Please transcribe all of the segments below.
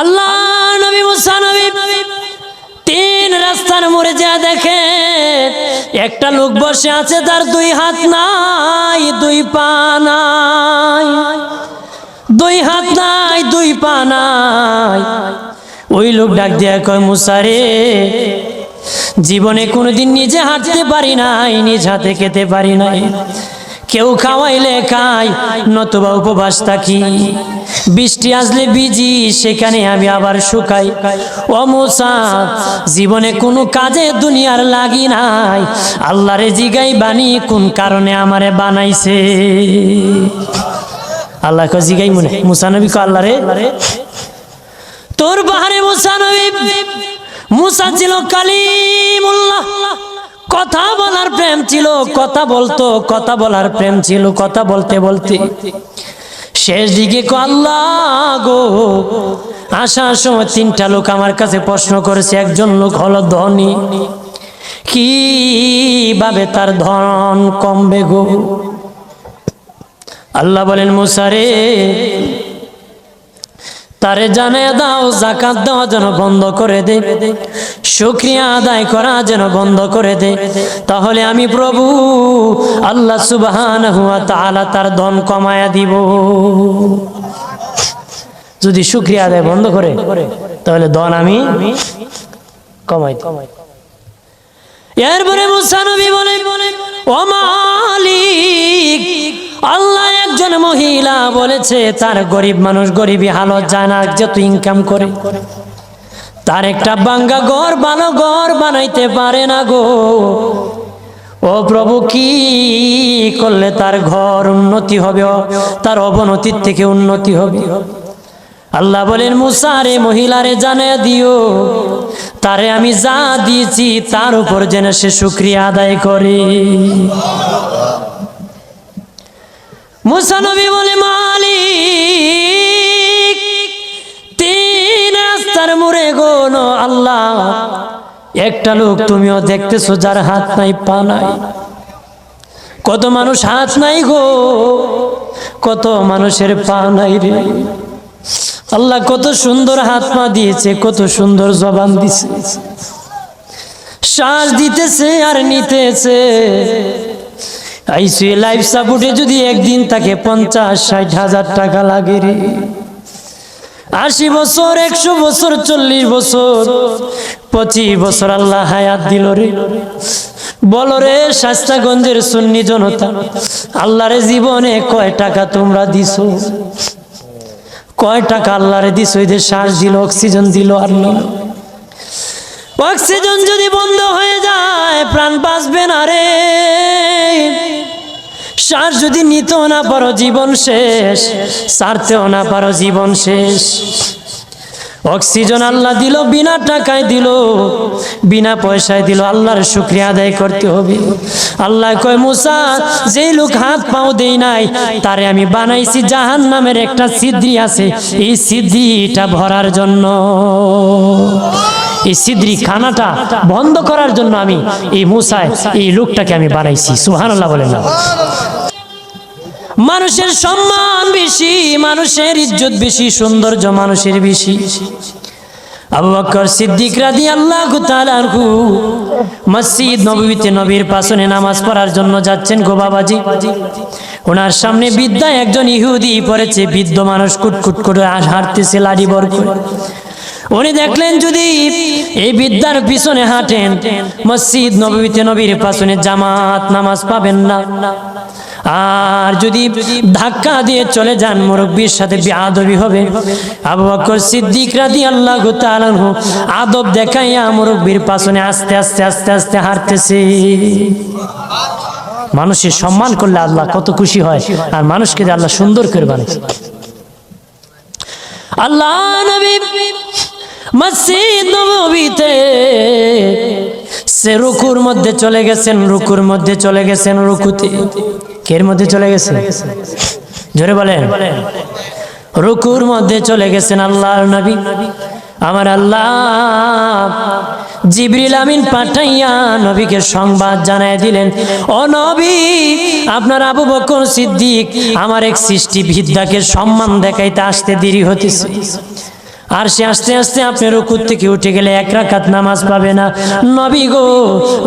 আল্লাহ তিন রাস্তার দেখে, একটা লোক বসে আছে, তার দুই হাত নাই, দুই পা নাই। দুই হাত নাই, দুই পা নাই। ওই লোক ডাক দিয়া কয় মুসারে জীবনে কোনোদিন নিজে হাঁটতে পারি নাই, নিজ হাতে খেতে পারি নাই। কেউ খাওয়াইলে খাই, নতুবা উপবাস থাকি। বৃষ্টি আসলে বিজি সেখানে আমি আবার শুকাই। ও মুসা, জীবনে কোনো কাজে দুনিয়ার লাগি নাই। আল্লাহরে জিগাই বানি কোন কারণে আমারে বানাইছে? আল্লাহ কয়, জিগাই মনে, মুসা নবী কয় আল্লাহ রে তোর বাহারে মুসা নবী, মুসা ছিল কালিমুল্লাহ। কথা বলার প্রেম ছিল, কথা বলতো, কথা বলার প্রেম ছিল, কথা বলতে বলতে। শেষ দিকে গো, আসার সময় তিনটা লোক আমার কাছে প্রশ্ন করেছে, একজন লোক হলো ধনী। কীভাবে তার ধন কমবে গো? আল্লাহ বলেন মুসারে তারে জানে দাও, জাকাত দেওয়া যেন বন্ধ করে দে। শুক্রিয়া আদায় করা যেন বন্ধ করে দে। তাহলে আমি প্রভু, আল্লাহ সুবহান হুয়া তাআলা তার ধন কমায়া দিব। যদি শুক্রিয়া আদায় বন্ধ করে, তাহলে ধন আমি কমাই দিব। এরপরে মুসা নবী বলে ও মালিক মহিলা বলেছে, তার গরিব মানুষ গরিবী হালত যায় না যত ইনকাম করে। তার একটা বাঙ্গা ঘর, ভালো ঘর বানাইতে পারে না গো। ও প্রভু, কি করলে তার ঘর উন্নতি হবে? তার অবনতির থেকে উন্নতি হবে। আল্লাহ বলেন মুসারে মহিলারে জানে দিও। তারে আমি যা দিয়েছি, তার উপর যেন সে শুক্রিয়া আদায় করে। মুসা নবী বলে, মালিক, তিন রাস্তার মোড়ে গোন আল্লাহ। একটা লোক তুমিও দেখতেছো যার হাত নাই, পা নাই। কত মানুষ হাত নাই গো, কত মানুষের পা নাই রে। আল্লাহ কত সুন্দর হাত পা দিয়েছে, কত সুন্দর জবান দিছে। শ্বাস দিতেছে আর নিতেছে। আইসিউ লাইফ সাপোর্টে যদি একদিন তাকে পঞ্চাশ, ষাট হাজার টাকা লাগে রে। আশি বছর, একশো বছর, চল্লিশ বছর, পঁচিশ বছর আল্লাহ হায়াত দিল রে। বলো রে, শাস্তাগঞ্জের সুন্নি জনতা, আল্লাহরে জীবনে কয় টাকা তোমরা দিছো? কয় টাকা আল্লাহরে ওই যে শ্বাস দিল, অক্সিজেন দিল, আর অক্সিজেন যদি বন্ধ হয়ে যায়, প্রাণ বাঁচবে না রে। শ্বাস যদি নিতেও না পারো জীবন শেষ, সারতেও না পারো জীবন শেষ। অক্সিজেন আল্লাহ দিল, বিনা টাকায় দিল, বিনা পয়সায় দিল, আল্লাহর শুক্রিয়া আদায় করতে হবে। আল্লাহ কয়, মুসা, যেই লোক হাত পাও দেই নাই, তারে আমি বানাইছি জাহান নামের একটা সিদ্ধি আছে। এই সিদ্ধিটা ভরার জন্য। এই সিদ্রি খানাটা বন্ধ করার জন্য আমি এই মুসায় এই লোকটাকে আমি বানাইছি। সুহান আল্লাহ বলেন না। মানুষের সম্মান বেশি, মানুষের ইজ্জত বেশি, সৌন্দর্য মানুষের বেশি। আল্লাহ মসজিদ নববীতে নবীর নামাজ পড়ার জন্য যাচ্ছেন ওনার সামনে বিদ্যা একজন ইহুদি পড়েছে, বৃদ্ধ মানুষ কুটকুট করে হাঁটতেছে, লাড়ি বর উনি দেখলেন যদি এই বিদ্যার পিছনে হাঁটেন, মসজিদ নবীতে নবীর পাশনে জামাত নামাজ পাবেন না। আর যদি ধাক্কা দিয়ে চলে যান, মুরব্বীর সাথে বিআদবি হবে। আবু বকর সিদ্দিক রাদিয়াল্লাহু আল্লাহ আনহু আদব দেখাইয়া মুরব্বীর পাশনে আস্তে আস্তে আস্তে আস্তে হাঁটতেছে। মানুষের সম্মান করলে আল্লাহ কত খুশি হয়, আর মানুষকে আল্লাহ সুন্দর করে বানাচ্ছে আল্লাহ নবী সে রুকুর মধ্যে চলে গেছেন, রুকুর মধ্যে চলে গেছেন রুকুতে। কের মধ্যে চলে জোরে বলেন। রুকুর মধ্যে চলে গেছেন আল্লাহর নবী। আমার আল্লাহ জিবরিল আমিন পাঠাইয়া নবীকে সংবাদ জানায় দিলেন। ও নবী, আপনার আবু বকর সিদ্দিক আমার এক সৃষ্টি বিদ্যাকে সম্মান দেখাইতে আসতে দেরি হতেছে আর সে আস্তে আস্তে আপনি রুকুর থেকে উঠে গেলে এক রাখাত নামাজ পাবে না। নবী গো,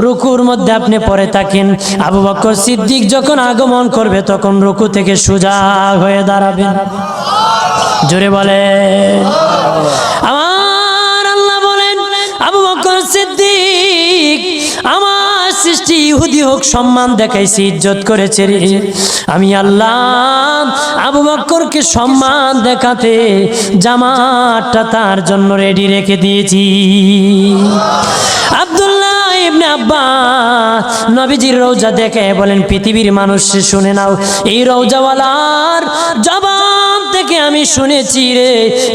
রুকুর মধ্যে আপনি পরে থাকেন। আবু বকর সিদ্দিক যখন আগমন করবে, তখন রুকু থেকে সোজা হয়ে দাঁড়াবেন। জোরে বলে আমার সৃষ্টি, ইহুদি হোক, সম্মান দেখাইছি, ইজ্জত করেছে রে। আমি আল্লাহ আবু বক্করকে সম্মান দেখাতে জামাটা তার জন্য রেডি রেখে দিয়েছি। আব্দুল্লাহ ইবনে আব্বাস, নবীজির রৌজা দেখে বলেন, পৃথিবীর মানুষ, শুনে নাও, এই রৌজাওয়ালার জবান থেকে আমি শুনেছি রে।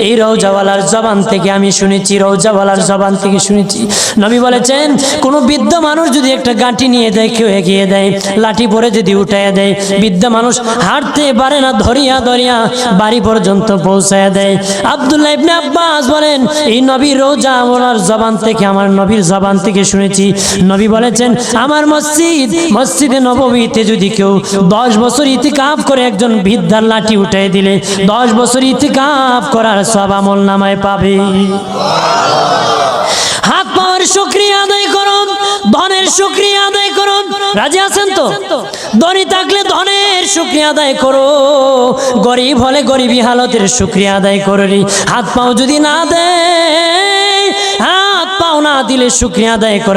এই রৌজাওয়ালার জবান থেকে আমি শুনেছি রৌজাওয়ালার জবান থেকে শুনেছি। নবী বলেছেন, কোনো বৃদ্ধ মানুষ যদি একটা গাঁটি নিয়ে দেয়, কেউ এগিয়ে দেয়, লাঠি পরে যদি উঠাইয়া দেয়, বৃদ্ধ মানুষ হাঁটতে পারে না, ধরিয়া ধরিয়া বাড়ি পর্যন্ত পৌঁছায় দেয়। আব্দুল্লাহ ইবনে আব্বাস বলেন, এই নবীর রোজা ওনার জবান থেকে আমার নবীর জবান থেকে শুনেছি। নবী বলেছেন, আমার মসজিদ, মসজিদে নবমীতে যদি কেউ দশ বছর ইতিকাফ করে একজন বৃদ্ধার লাঠি উঠাই দিলে, দশ বছর ইতিকাফ করার সব আমল নামায় পাবে। হাত পাওয়ার শুক্রিয়া আদায় করুন, ধনের শুক্রিয়া আদায় করুন। রাজি আছেন তো? ধনী থাকলে ধনের শুক্রিয়া আদায় করো, গরিব হলে গরিবী হালতের শুক্রিয়া আদায় করি হাত পাও যদি না দেয় পাও না দিলে শুক্রিয়া আদায় করো